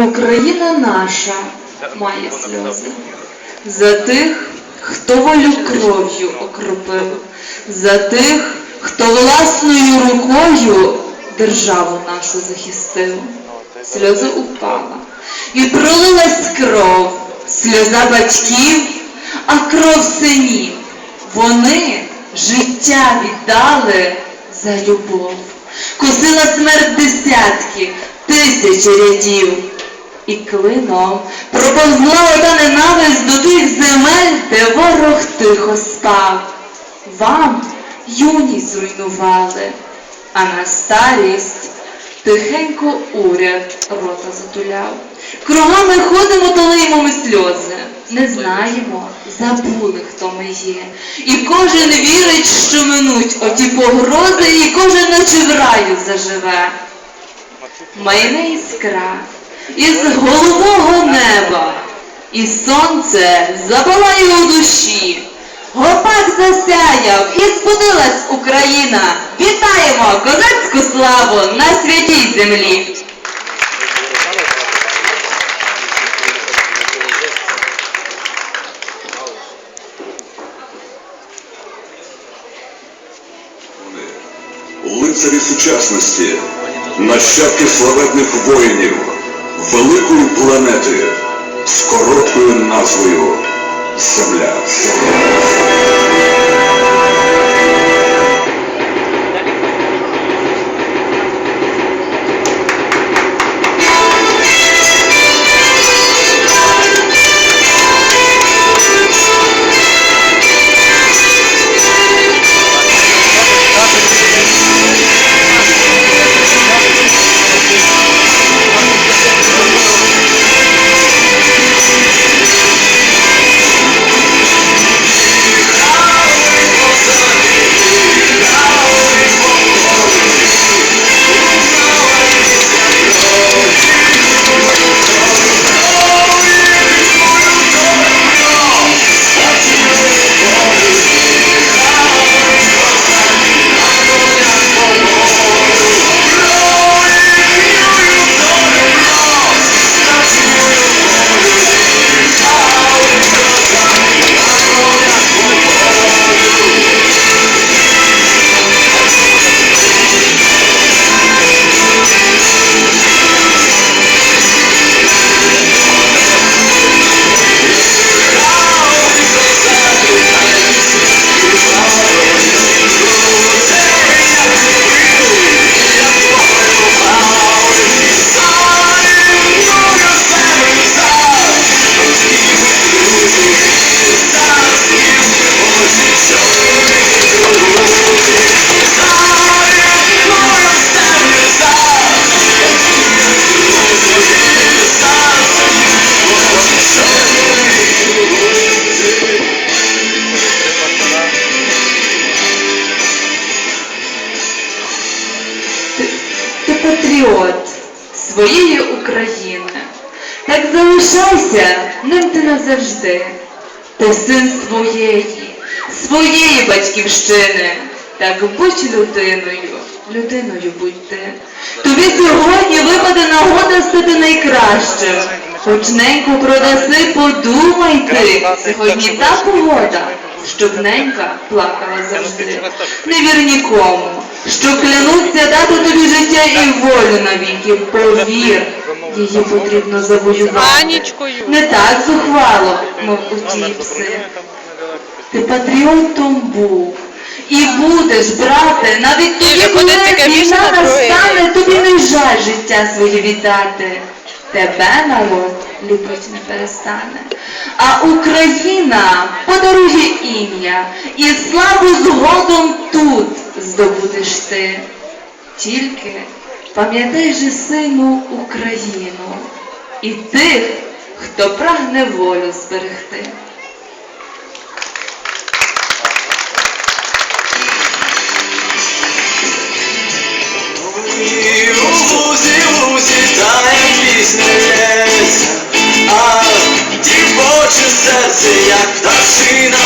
Україна наша має сльози за тих, хто волю кров'ю окропив, за тих, хто власною рукою державу нашу захистив. Сльоза упала, і пролилась кров, сльоза батьків, а кров синів. Вони життя віддали за любов. Косила смерть десятки, тисячі рядів. І клином проповзла ота ненависть до тих земель, де ворог тихо спав. Вам юність зруйнували, а на старість тихенько уряд рота затуляв. Кругами ходимо та лиємо ми сльози. Не знаємо, забули, хто ми є. І кожен вірить, що минуть оті погрози, і кожен наче в раю заживе. Майне іскра із голубого неба, і сонце запалає у душі. Гопак засяяв і збудилась Україна. Вітаємо козацьку славу на святій землі. Лицарі сучасності, нащадки славетних воїнів, великої планети з короткою назвою Земля. Патріот своєї України. Так залишайся ним ти назавжди. Ти син своєї, своєї батьківщини. Так будь людиною, людиною будь ти. Тобі сьогодні випаде нагода стати найкращим. Хоч неньку продаси, подумай ти. Сьогодні та погода, щоб ненька плакала завжди. Не вір нікому, що клянуться дати тобі життя і волю навіки. Повір, її потрібно завоювати. Не так зухвало, мов у ті пси. Ти патріотом був. І будеш, брате, навіть тоді, коли виходить, війна настане, тобі не жаль життя своє віддати. Тебе народ любить не перестане. А Україна подарує ім'я, і славу згодом тут здобудеш ти. Тільки пам'ятай же, сину, Україну і тих, хто прагне волю зберегти. Дівоче серце, як пташина